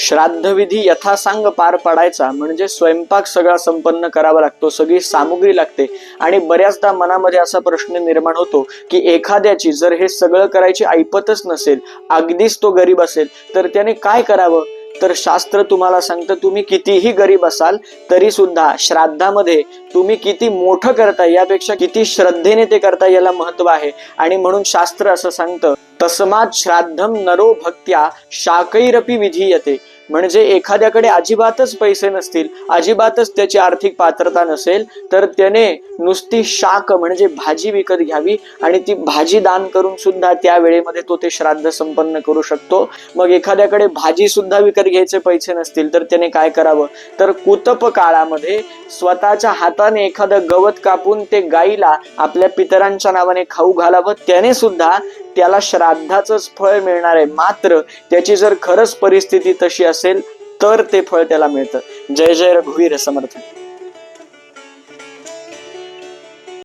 श्राद्धविधी यथासांग पार पाडायचा म्हणजे स्वयंपाक सगळा संपन्न करावा लागतो सगळी सामुग्री लागते. आणि बऱ्याचदा मनामध्ये असा प्रश्न निर्माण होतो की एखाद्याची जर हे सगळं करायची ऐपतच नसेल अगदीच तो गरीब असेल तर त्याने काय करावं? तर शास्त्र तुम्हाला सांगतं तुम्ही कितीही गरीब असाल तरी सुद्धा श्राद्धामध्ये तुम्ही किती मोठं करता यापेक्षा किती श्रद्धेने ते करता याला महत्त्व आहे. आणि म्हणून शास्त्र असं सांगतं तस्मात श्राद्धम नरो भक्त्या शाकैरपी विधीयते. म्हणजे एखाद्याकडे अजिबातच पैसे नसतील अजिबातच त्याची आर्थिक पात्रता नसेल तर त्याने नुसती शाक म्हणजे भाजी विकत घ्यावी आणि ती भाजी दान करून सुद्धा त्या वेळेमध्ये तो ते श्राद्ध संपन्न करू शकतो. मग एखाद्याकडे भाजी सुद्धा विकत घ्यायचे पैसे नसतील तर त्याने काय करावं? तर कुतप काळामध्ये स्वतःच्या हाताने एखादं गवत कापून ते गाईला आपल्या पितरांच्या नावाने खाऊ घालावं त्याने सुद्धा त्याला श्राद्धाचंच फळ मिळणार आहे. मात्र त्याची जर खरंच परिस्थिती तशी असेल तर ते फळ त्याला मिळतं. जय जय रघुवीर समर्थ.